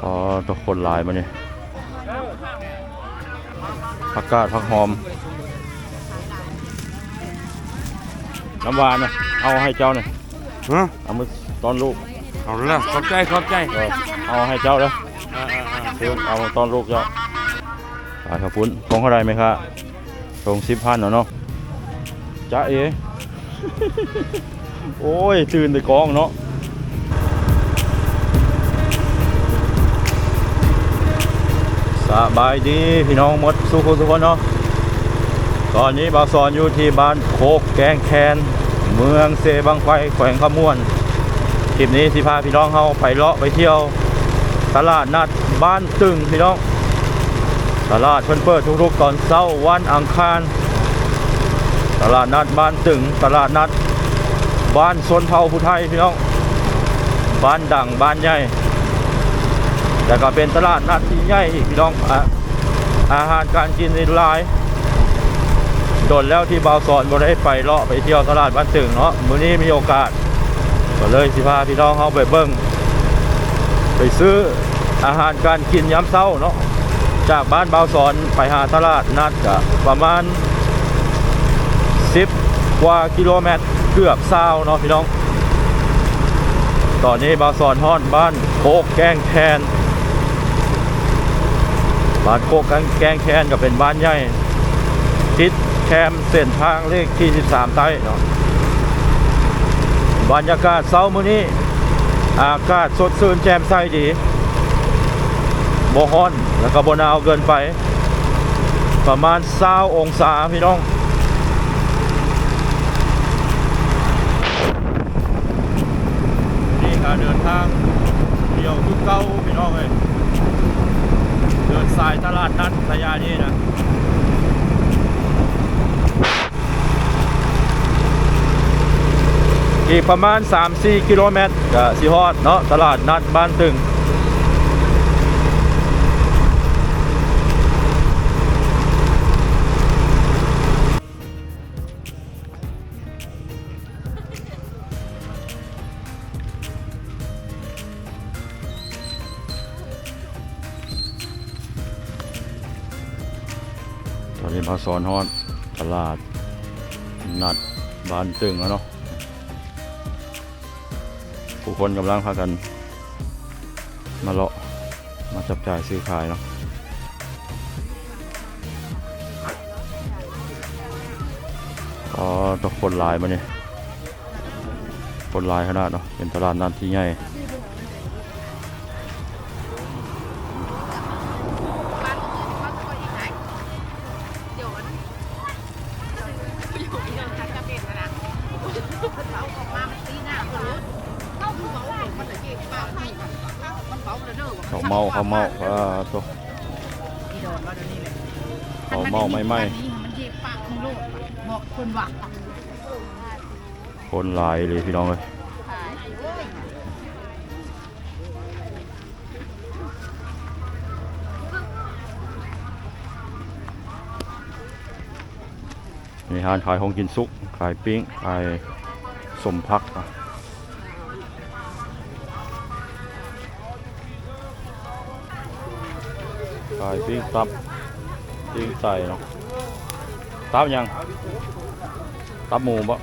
อ๋อตัวคนหลายมาเนี่ยผักกาดผักหอม น้ำหวานนะเอาให้เจ้าหน่อยฮะเอามาตอนลูก เอาละขอบใจขอบใจเออเอาให้เจ้าแล้วอ่าอ่าอ่าซื้อเอามาตอนลูกเจ้าขายข้าวปุ้นตรงเท่าไรไหมครับตรงสิบพันเนาะจ้าเอโอ้ย ตื่นแต่กองเนาะ บายดีพี่น้องมดสุขทุกคนเนาะตอนนี้บาสอนอยู่ที่บ้านโคกแกงแคนเมืองเซบังไฟแขวงขมวนคลิปนี้สิพาพี่น้องเฮาไปเลาะไปเที่ยว ตลาดนัดบ้านตึงพี่น้อง ตลาดเพิ่นเปิดทุกๆตอนเช้าวันอังคาร ตลาดนัดบ้านตึง ตลาดนัด บ้านสนเผ่าผู้ไทยพี่น้อง บ้านดังบ้านใหญ่ แต่ก็เป็นตลาดนัดที่ใหญ่อีกพี่น้องอะอาหารการกินในลายโดนแล้วที่บาวสอนบ่ได้ไปเลาะไปเที่ยวตลาดบ้านตึงเนาะมื้อนี้มีโอกาสก็เลยสิพาพี่น้องเฮาไปเบิ่งไปซื้ออาหารการกินย้ำเช้าเนาะจากบ้านบาวสอนไปหาตลาดนัดก็ประมาณ 10 กว่ากิโลเมตรเกือบเศร้าเนาะพี่น้อง ตอนนี้บาวสอนฮอดบ้านโคกแกงแคน บ้านโคกแกงแคนก็เป็นบ้านใหญ่ทิศแคมเส้นทางเลขที่ 13 ใต้เนาะบรรยากาศเช้ามื้อนี้ อากาศสดชื่นแจ่มใสดีบ่ฮ้อนแล้วก็บ่หนาวเกินไป ประมาณ20องศาพี่น้องนี่การเดินทางเดี่ยวคือเก่าพี่น้องเอ้ย ดินสายตลาดนัดพยานี่นะอีกประมาณ 3-4 กิโลเมตรก็สิฮอดเนาะตลาดนัดบ้านตึง สอนฮอดตลาด นัดบ้านตึงแล้วเนาะผู้คนกำลังพากัน มาเลาะมาจับจ่ายซื้อขายเนาะก็ต้องคนหลายมาเนี่ยคนหลายขนาดเนาะเป็นตลาดนัดที่ใหญ่ ขาเมาเขาเมาว่าตัวเขาเมาไม่ไหมมันเจ็บปากของโลกบอกคนว่าคนหลายเลยพี่น้องเลยมีร้านขายของกินซุก ขายปิ้ง ขายสมพักอะายปิ้งตับปิ้งไก่เนาะตับยังตับหมูปะ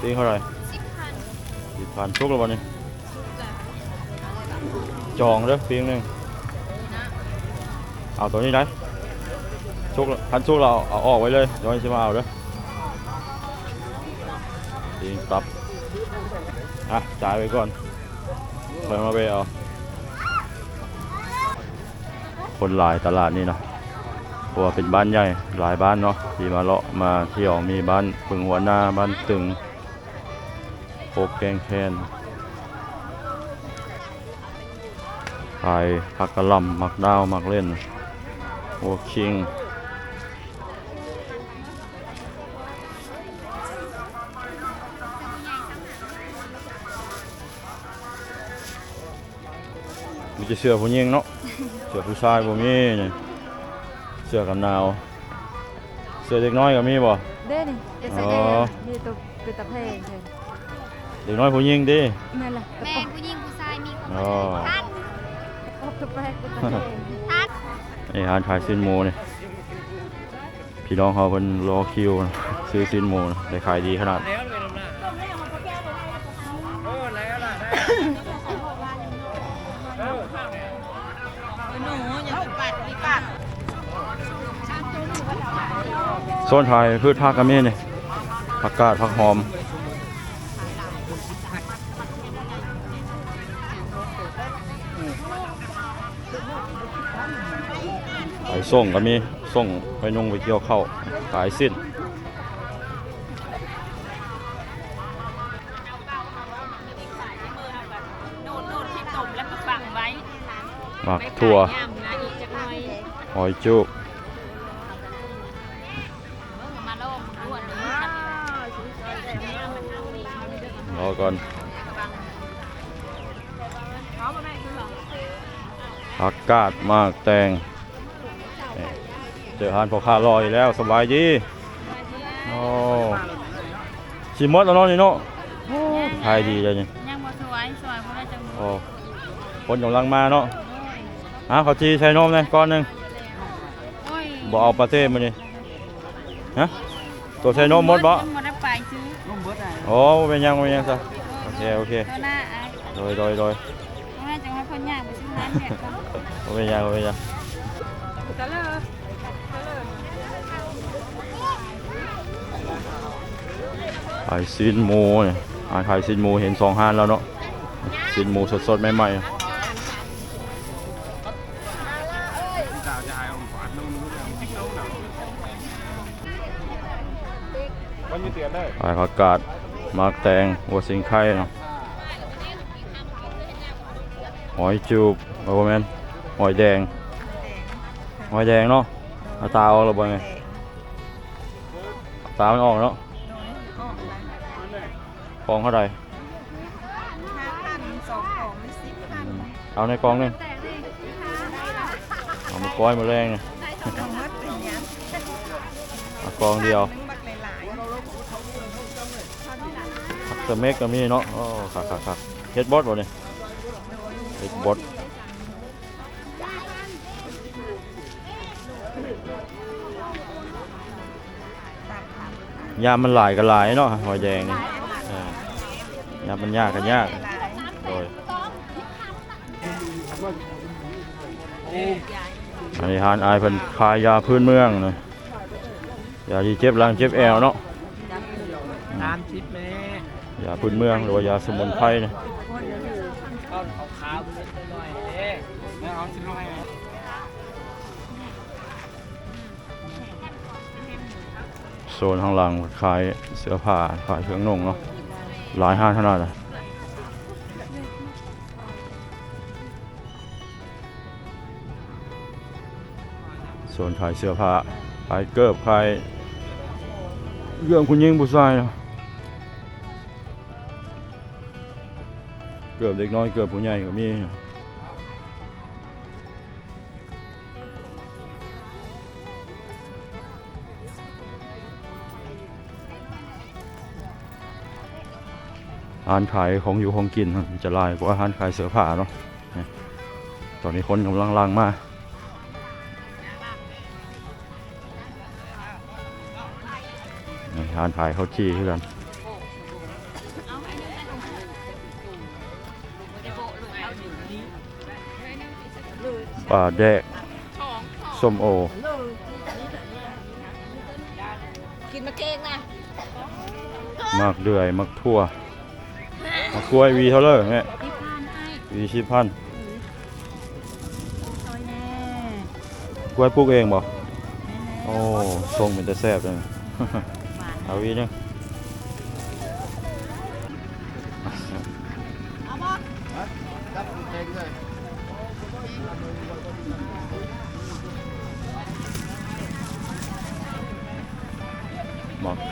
ปิ้งเท่าไหร่สิบพันชุกแล้ววันนี้จองเด้อปิ้งหนึ่งเอาตัวนี้ได้ชุกพันชุกเราเอาออกไว้เลยเดี๋ยวจะมาเอาเด้อปิ้งตับอะจ่ายไปก่อนคอยมาไปเอา คนหลายตลาดนี่เนาะเพราะว่าเป็นบ้านใหญ่หลายบ้านเนาะที่มาเลาะมาเที่ยวมีบ้านปึงหัวหน้าบ้านตึงโคกแกงแคนขายผักกระลำมักดาวมักเล่นโอคิงมีจะเสื้อผู้หญิงเนาะ สื้อผู้ชายบ่มีนี่เสื้อกันหนาว เสื้อเด็กน้อยก็มีบ่ เด้นี่เอสอ๋เออมีตัวเป็นตะเพลงเลยเด็กน้อยผู้หญิงดิแม่นล่ะแม่ผู้หญิงผู้ชายมีคนอ๋อ ท่านเขาตะแพงเป็นตะแพงนี่ร้านขายซินหมูนี่พี่น้องเขาเป็นรอคิวนะซื้อซินหมูนะได้ขายดีขนาดห โซนไทยพืชผักกระเมีนี่ผักกาดผักหอมขายส่งก็มีส่งไปนุ่งไปเกี่ยวเข้าขายสิ้นโดดโดดที่ตมแล้วก็ฝังไว้หมักถั่วหอยจุก อก่อนผักกาดมากแตงนี่เจอหานพอค้ารออีกแล้วสบายดีโอ้ชิมดแล้วเนาะนี่เนาะขายดีเลยนี่ยังบ่สวยสวยเพราะว่าจังหวะโอ้คนกำลังมาเนาะอะขอจีใช้นมเลยก้อนหนึ่งโอ้ยบ่เอาปลาเต้มานี่ฮะ ตัวใช้นมหมดบ่ยังบ่ได้ไปซื้อโอ้เป็นยังเป็นยังซะโอเคโอเคตัวหน้าไอ้โดยโดยโดยตัวหน้าจังว่าเพิ่นย่างไปซื้อร้านเนี่ยก่อนบ่เป็นยังบ่เป็นยังขายซีนหมูเนี่ยอ่าขายซีนหมูเห็นสองห้านแล้วเนาะซีนหมูสดๆใหม่ๆ ขายผักกาดมากแตงหัวสิงไข่เนาะหอยจูบโอ้แมนหอยแดงหอยแดงเนาะเอาตาออกแล้วบ่ไงตาไม่ออกเนาะกองเท่าไหร่เอาในกองนึงเอามาก้อยมาแรงเนี่ยเอากองเดียว นึงบักหลาย ผัก สเมกก็มีเนาะโอ้คักคักคักเฮดบอสบ่เนี่ยเฮดบอสยามันหลายก็หลายเนาะหอยแดงนี่ยามันยากก็ยากโดยอันนี้หานอายเพิ่นขายยาพื้นเมืองนะยาที่เจ็บหลังเจ็บแอวเนาะ ตามชิปแม่ ยา พื้นเมืองหรือว่ายาสมุนไพรเนิดหน่ยโซนข้างหลังขายเสื้อผ้าขายเครื่องนุ่งเนาะหลายห้างขนาดเลยโซนขายเสื้อผ้าขายเกิบขายเรื่องคุณยิ่งผู้ชายเนาะ กือบเด็กน้อยเกือบผู้ใหญ่ก็มีเนาะร้านขายของอยู่ของกินจะลายกว่าร้านขายเสื้อผ้าเนาะตอนนี้คนกำลังลังมานี่ร้านขายข้าวจี่คือกัน ปลาแดกส้มโอ กินมะเก้งนะมากเดือยมักทั่วมักกล้วยวีเท่าเลยแม่ที่พานให้วีชิพันซอยแน่กล้วยปลูกเองบ่โอ้ทรงเป็นแต่แซ่บเลยเอาวีหนึง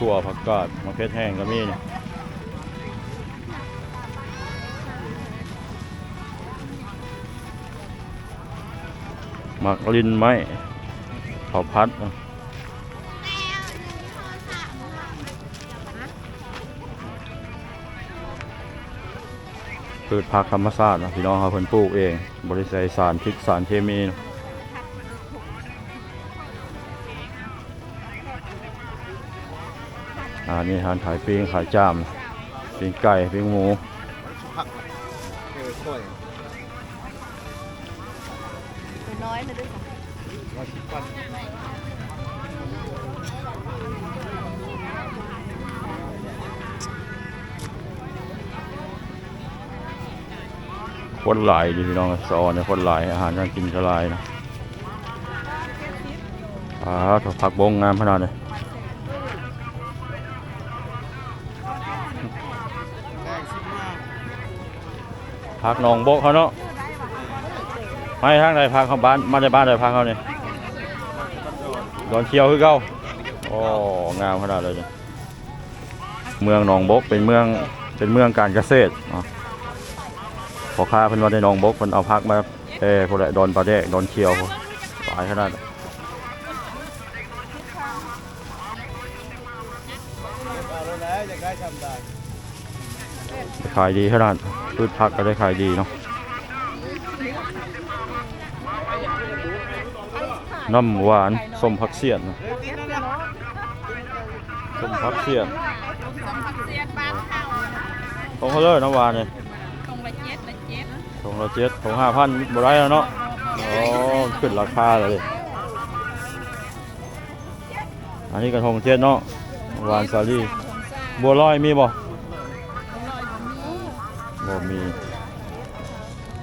ทั่วผักกาดมะเขือแห้งก็มีเนี่ยหมักลินไม้ข้าวพัดนะพืชผักธรรมชาตินะพี่น้องเขาเพิ่นปลูกเอง บริใส่สารพิษสารเคมีนะ นี่ทานขายปิ้งขายจามปิ้งไก่ปิ้งหมูเออค่อยตัวน้อยเลยด้วยค่ะร้อยสิบวันคนหลายดีพี่น้องสอนเนี่ยคนหลายอาหารการกินก็หลายนะอ่าถกผักบงงามขนาดเลย ได้สิบห้า ผักหนองโบกเขาเนาะไม่ทางใดผักเขาบ้านมาในบ้านใดผักเขาเนี่ยดอนเคียวคือเก่าโอ้งามขนาดเลยเมืองหนองบกเป็นเมืองเป็นเมืองการเกษตรเนาะพอค้าเพิ่นว่าในหนองบกเพิ่นเอาผักมาเอ้พวกแหละดอนปลาแดกดอนเคียวหลายขนาด ขายดีขนาดพืชผักก็ได้ขายดีเนาะน้ำหวานส้มผักเสียนส้มผักเสียนเสียนบ้าเของเขาเลยน้ำหวานเนี่ยคงละเจ็ดละเจ็ดของเราเจ็ดของห้าพันบ่ได้แล้วเนาะอ๋อขึ้นราคาเลยอันนี้กระทงเจ็ดเนาะหวานสาลี่บัวลอยมีบ่ บ่มี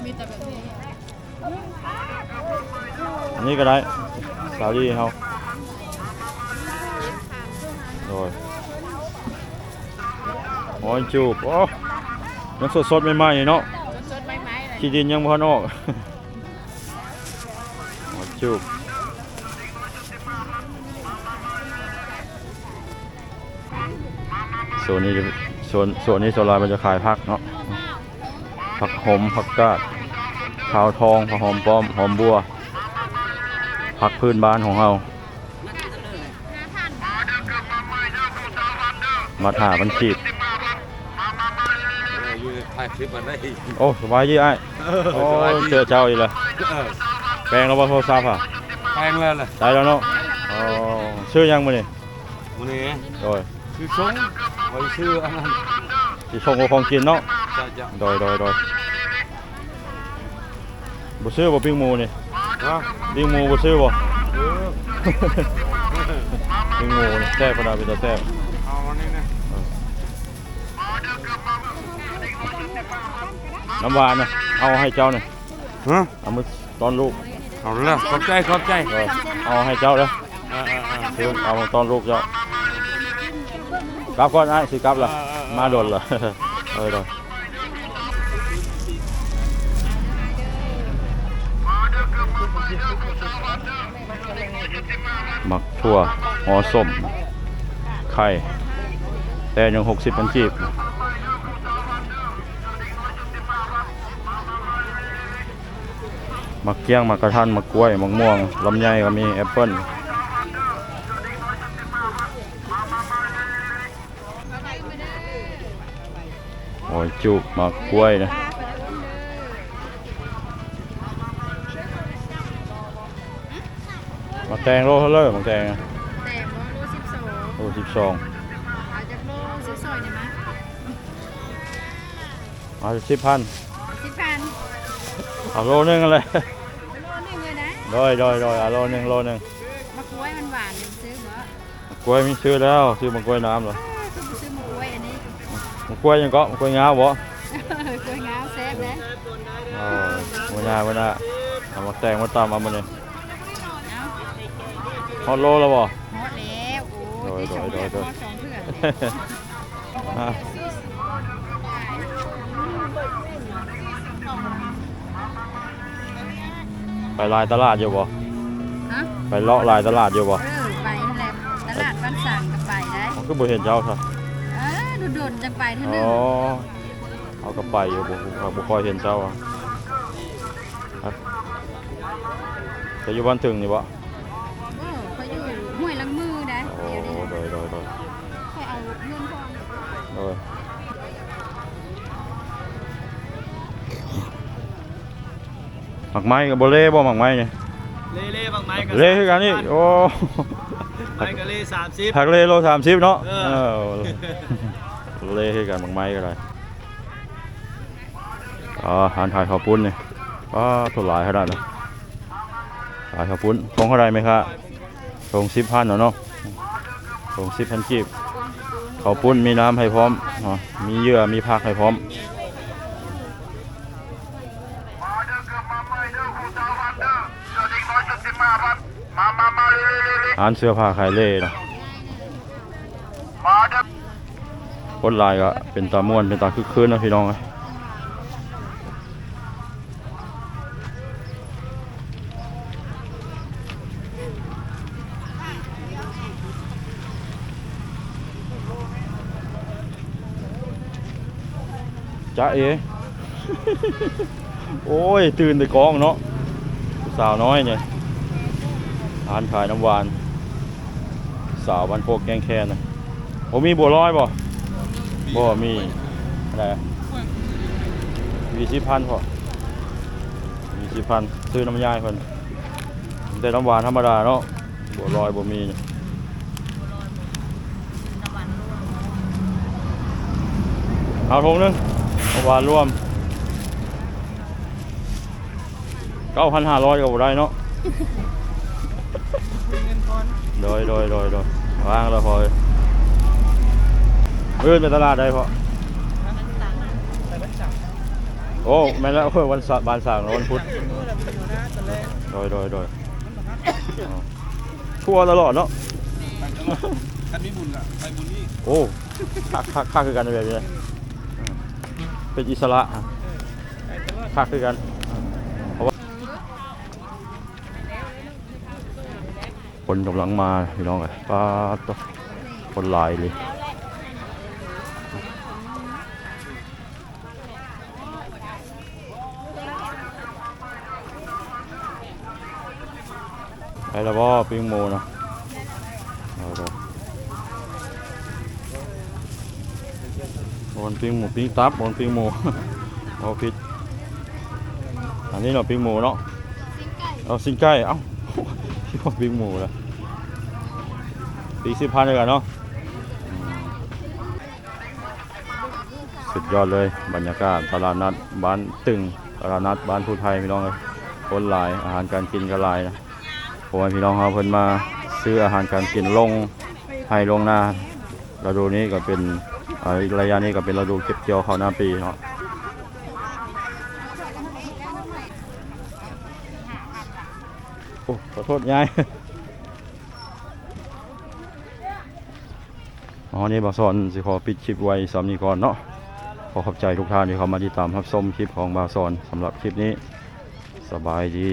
มีแต่แบบนี้อันนี้ก็ได้สาลี่เขาโดยหอยจูบโอ้ยังสดๆใหม่ๆเนาะสดๆไม้ๆเลยขี้ดินยังบ่ทันออกหอยจูบโซนนี้จะโซนโซนนี้โซนลายมันจะขายผักเนาะ ผักหอมผักกาดขาวทองผักหอมป้อมหอมบัว ผักพื้นบ้านของเรามาถามันขีดอยู่ถ่ายคลิปมันได้โอ้สบายดีไอ้ายโอ้เจอเจ้าอีกแล้วเออแปลงแล้วว่าโทรศัพท์อะแพงแล้วล่ะได้แล้วเนาะอ๋อชื่อยังมื้อนี่มันนี่โดยคือชงไว้ชื่ออันนั้นสิชงกับของกินเนาะ จะจะโดยโดยโดยบ่ซื้อบ่ปิ้งหมูนี่ว่าปิ้งหมูบ่ซื้อบ่เออปิ้งหมูนี่แซ่บขนาดเป็นตาแซ่บเอาอันนี้นะน้ำหวานน่ะเอาให้เจ้านี่ฮะเอามือตอนลูกเอาแล้วขอบใจขอบใจเออเอาให้เจ้าเด้อเออเออเออคือเอาตอนลูกเจ้ากลับก่อนไอ้ายสิกลับล่ะเออเออเออมาโดนล่ะเออโดน หมักทั่วหอส้ม ไข่ แต่ยังหกสิบพันกีบมักเกี้ยงมักกระทันมักกล้วยมักม่วงลำไยก็มีแอปเปิ้ลโอ้ยจุกมักกล้วยนะ ตงโลเท่าเลยหมาแตงอะแต่บ่โลสิบสองโลสิบสองเอาจากโลซื้อซอยได้ไหมเอาสิบพันสิบพันเอาโลนึงอะไรโลหนึงเลยนะโดยโดยโดยเอาโลนึงโลนึงมะกล้วยมันหวานเลยซื้อบ่มะกล้วยมีซื้อแล้วซื้อมะกล้วยน้ำเหรอซื้อซื้อมะกล้วยอันนี้มะกล้วยยังก็มะกล้วยงาวบ่กล้วยงามแซ่บนะอ๋อวันหน้าวันหน้าเอามาแต่งมาตามเอามาเนี่ยเอา ฮอตโลแล้วบ่ฮอดแล้วโอ้ยโดยโดยโดยฮอดสองเถื่อนอะไปลายตลาดอยู่บ่ ฮะไปเลาะลายตลาดอยู่บ่เออไปนั่นแหละตลาดบ้านสั่งก็ไปได้ผมก็บ่เห็นเจ้าค่ะเออโดดๆจังไปเท่าอ๋นึองเอาก็ไปอยู่บ่บ่บ่ค่อยเห็นเจ้าอะครับจะอยู่บ้านถึงนี่บ่ มักไม้กับโบเล่บ่มักไม้เนี่ยเล่เล่บางไม้ก็เล่คือกันนี่โอ้ไม้ก็เล่สามสิบผักเล่โลสามสิบเนาะเอเอออเล่คือกันมักไม้ก็ได้อ่าอาหารถ่ายข้าวปุ้นนี่อ่าทุหลายขนาดนั้นถ่ายข้าวปุ้นทงเท่าไรไหมครับทงสิบพันเนาะทงสิบพันกีบข้าวปุ้นมีน้ำให้พร้อมอ๋อมีเยื่อมีผักให้พร้อม ร้านเสื้อผ้าขายเล่เนาะคนหลายก็เป็นตาม่วนเป็นตาคึกคืนนะพี่น้องเอ้ยจ้าเอ โอ้ย ตื่นแต่กองเนาะ สาวน้อยเนี่ยร้านขายน้ำหวาน สาววันโพกแกงแคนนะผมมีบัวลอยบ่บ่มีอะไรอะมีสิพันพอมีสิพันซื้อน้ำยายคนแต่น้ำหวานธรรมดาเนาะบัวลอยบ่มีเอาทงหนึงน้ำหวานรวมเก้าพันห้าร้อยก็ได้เนาะ โดยโดยโดยโดยวางแล้วพอเอื้อนไปตลาดได้พอโอ้ไม่แล้วเพื่อวันเสาร์บานสางวันพุธโดยโดยโดยเอาทั่วตลอดเนาะโอ้คักคักคักคือกันแบบนี้เป็นอิสระคักคือกันเพราะว่า คนกำลังมาพี่น้องอ้ป้าตัวคนหลายเลยไปแล้วบ่ปิ้งโมนะเอาเถอะบอนปิ้งหมูปิ้งตับบอนปิ้งหมูเอาผิดอันนี้เราปิ้งหมูเนาะเอาซิงไก่เอ้า ที่ว่าปิ้งหมูแล้วปีสิบพันเลยกันเนาะสุดยอดเลยบรรยากาศตลาดนัดบ้านตึงตลาดนัดบ้านผู้ไทยพี่น้องเลยคนหลายอาหารการกินก็หลายนะเพราะว่าพี่น้องเขาเพิ่นมาซื้ออาหารการกินลงให้ลงหน้าฤดูนี้ก็เป็นอ่าระยะนี้ก็เป็นฤดูเก็บเกี่ยวข้าวหน้าปีเนาะโอ้ ขอโทษยาย อ๋อ นี่บาสอนสิขอปิดคลิปไว้สำนีก่อนเนาะ ขอขอบใจทุกท่านที่เข้ามาติดตามรับชมคลิปของบาสอนสำหรับคลิปนี้ สบายดี